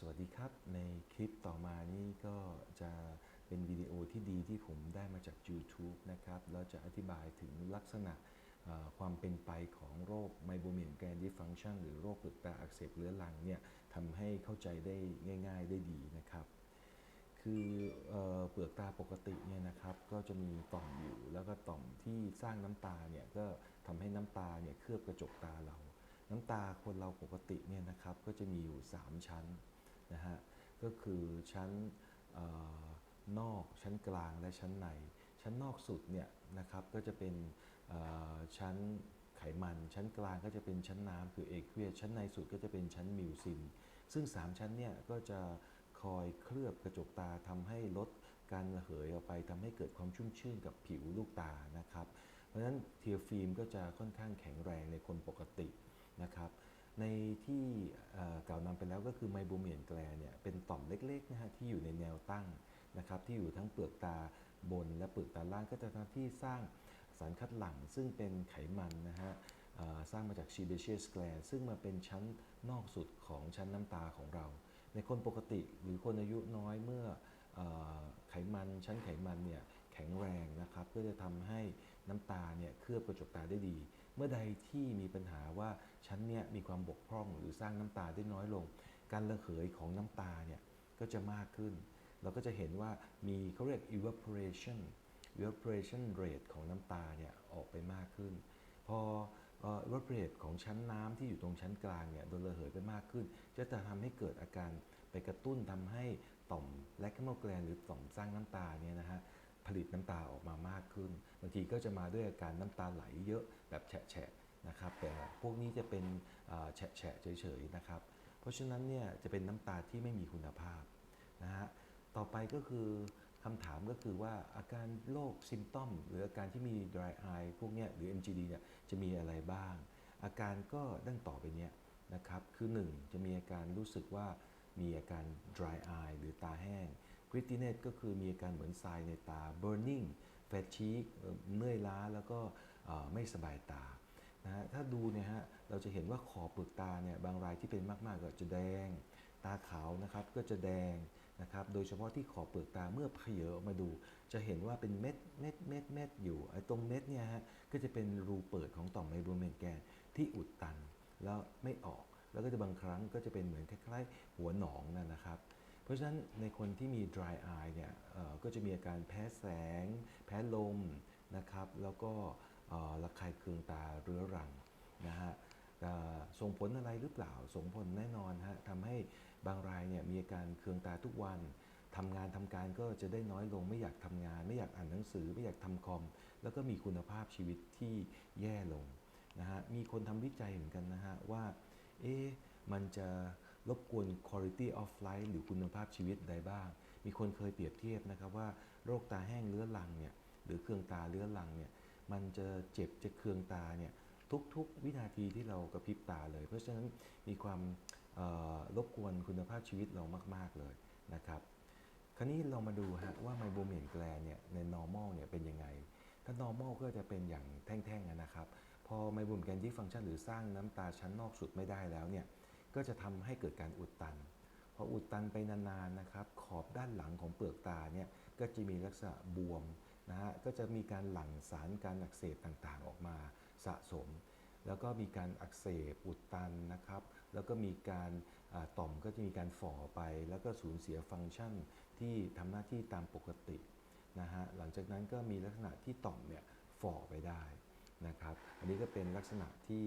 สวัสดีครับ ในคลิปต่อมานี้ก็จะเป็นวิดีโอที่ดีที่ผมได้มาจาก YouTube นะครับแล้วจะอธิบายถึงลักษณะความเป็นไปของโรคไมโบเมียนแกรนดิฟังชันหรือโรคเปลือกตาอักเสบเรื้อรังเนี่ยทำให้เข้าใจได้ง่าย ๆ ได้ดีนะครับ คือเออเปลือกตาปกติเนี่ยนะครับก็จะมีต่อมอยู่ แล้วก็ต่อมที่สร้างน้ำตาเนี่ยก็ทำให้น้ำตาเนี่ยเคลือบกระจกตาเรา น้ำตาคนเราปกติเนี่ยนะครับก็จะมีอยู่ 3 ชั้น นะฮะก็คือชั้นออนอกชั้นกลางและชั้นใน ชั้นนอกสุดเนี่ยนะครับก็จะเป็นชั้นไขมัน ชั้นกลางก็จะเป็นชั้นน้ำคือเอคเวียชั้นในสุดก็จะเป็นชั้นมิวซิน ซึ่ง 3 ชั้นเนี่ยก็จะคอยเคลือบกระจกตาทำให้ลดการระเหยออกไปทำให้เกิดความชุ่มชื่นกับผิวลูกตานะครับ เพราะฉะนั้นเทียฟิล์มก็จะค่อนข้างแข็งแรงในคนปกตินะครับ ในที่กล่าวนำไปแล้วก็คือไมโบเมียนแกลเนี่ยเป็นต่อมเล็กๆนะฮะที่อยู่ในแนวตั้งนะครับที่อยู่ทั้งเปลือกตาบนและเปลือกตาล่างก็จะทำที่สร้างสารคัดหลั่งซึ่งเป็นไขมันนะฮะสร้างมาจาก sebaceous gland ซึ่งมาเป็นชั้นนอกสุดของชั้นน้ำตาของเรา ในคนปกติหรือคนอายุน้อยเมื่อออไขมันชั้นไขมันเนี่ยแข็งแรงนะครับก็จะทำให้ น้ำตาเนี่ยเคลือบกระจกตาได้ดี เมื่อใดที่มีปัญหาว่าชั้นเนี่ยมีความบกพร่องหรือสร้างน้ำตาได้น้อยลง การระเหยของน้ำตาเนี่ยก็จะมากขึ้น เราก็จะเห็นว่ามีเขาเรียก evaporation evaporation rate ของน้ำตาเนี่ยออกไปมากขึ้น พอ evaporate ของชั้นน้ำที่อยู่ตรงชั้นกลางเนี่ยโดนระเหยไปมากขึ้น จะจะทำให้เกิดอาการไปกระตุ้นทำให้ต่อมแลคโมแกลนหรือต่อมสร้างน้ำตาเนี่ยนะฮะ ผลิตน้ำตาออกมามากขึ้น บางทีก็จะมาด้วยอาการน้ำตาไหลเยอะแบบแฉะๆนะครับแต่พวกนี้จะเป็นแฉะๆเฉยๆนะครับ เพราะฉะนั้นเนี่ยจะเป็นน้ำตาที่ไม่มีคุณภาพนะฮะต่อไปก็คือคำถามก็คือว่าอาการโรคซิมตอมหรืออาการที่มี dry eye พวกเนี้ยหรือ MGD เนี่ยจะมีอะไรบ้าง อาการก็ดังต่อไปเนี้ยนะครับ คือ 1 จะมีอาการรู้สึกว่ามีอาการ dry eye หรือตาแห้ง grittiness ก็คือมีอาการเหมือนทรายในตา burning f a t i g u เมื่อยล้าแล้วก็ไม่สบายตานะฮะถ้าดูเนี่ยฮะเราจะเห็นว่าขอบเปลือกตาเนี่ยบางรายที่เป็นมากๆก็จะแดง ตาขาวนะครับก็จะแดงนะครับโดยเฉพาะที่ขอบเปลือกตาเมื่อเผยออกมาดู จะเห็นว่าเป็นเม็ดเม็ดเม็ดเม็ดอยู่ไอ้ตรงเม็ดเนี่ยฮะก็จะเป็นรูเปิดของต่อมไมโบเมนแกนที่อุดตันแล้วไม่ออก แล้วก็จะบางครั้งก็จะเป็นเหมือนคล้ายๆ หัวหนองนั่นนะครับ ราะฉะนั้นในคนที่มี dry eye เนี่ยก็จะมีอาการแพ้แสง แพ้ลมนะครับ แล้วก็ระคายเคืองตาเรื้อรังนะฮะส่งผลอะไรหรือเปล่า ส่งผลแน่นอนฮะทำให้บางรายเนี่ยมีอาการเคืองตาทุกวันทำงานทำการก็จะได้น้อยลงไม่อยากทำงาน ไม่อยากอ่านหนังสือ ไม่อยากทำคอม แล้วก็มีคุณภาพชีวิตที่แย่ลงนะฮะมีคนทำวิจัยเหมือนกันนะฮะว่าเอ๊ะมันจะ รบกวน quality of life หรือคุณภาพชีวิตใดบ้าง มีคนเคยเปรียบเทียบนะครับว่าโรคตาแห้งเรื้อรังเนี่ยหรือเครืองตาเรื้อรังเนี่ยมันจะเจ็บจะเครืองตาเนี่ยทุกๆ วินาทีที่เรากระพริบตาเลย เพราะฉะนั้นมีความรบกวนคุณภาพชีวิตเรามาก ๆเลยนะครับคราวนี้เรามาดูฮะว่าไมโบเมนแกลนเนี่ยใน normal เนี่ยเป็นยังไง ถ้า normal ก็จะเป็นอย่างแท่งๆนะครับ พอไมโบเมนแกลนที่ฟังก์ชันหรือสร้างน้ำตาชั้นนอกสุดไม่ได้แล้วเนี่ย ก็จะทำให้เกิดการอุดตันพออุดตันไปนานๆนะครับ ขอบด้านหลังของเปลือกตาเนี่ยก็จะมีลักษณะบวมนะฮะก็จะมีการหลั่งสารการอักเสบต่างๆออกมาสะสม แล้วก็มีการอักเสบอุดตันนะครับ แล้วก็มีการต่อมก็จะมีการฝ่อไป แล้วก็สูญเสียฟังก์ชันที่ทำหน้าที่ตามปกตินะฮะหลังจากนั้นก็มีลักษณะที่ต่อมเนี่ยฝ่อไปได้นะครับ อันนี้ก็เป็นลักษณะที่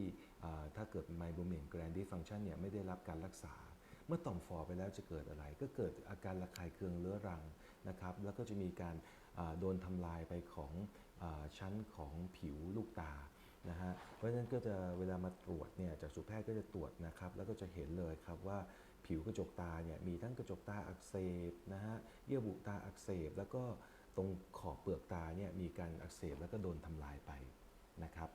ถ้าเกิดไมโบเมียนแกรนดิฟังชันเนี่ยไม่ได้รับการรักษา เมื่อต่อมฝอไปแล้วจะเกิดอะไร ก็เกิดอาการระคายเคืองเรื้อรังนะครับแล้วก็จะมีการโดนทำลายไปของอชั้นของผิวลูกตานะฮะเพราะฉะนั้นก็จะเวลามาตรวจเนี่ยจากสุแพทย์ก็จะตรวจนะครับแล้วก็จะเห็นเลยครับว่าผิวกระจกตาเนี่ยมีทั้งกระจกตาอักเสบนะฮะเยื่อบุตาอักเสบ แล้วก็ตรงขอบเปลือกตาเนี่ยมีการอักเสบแล้วก็โดนทำลายไปนะครับ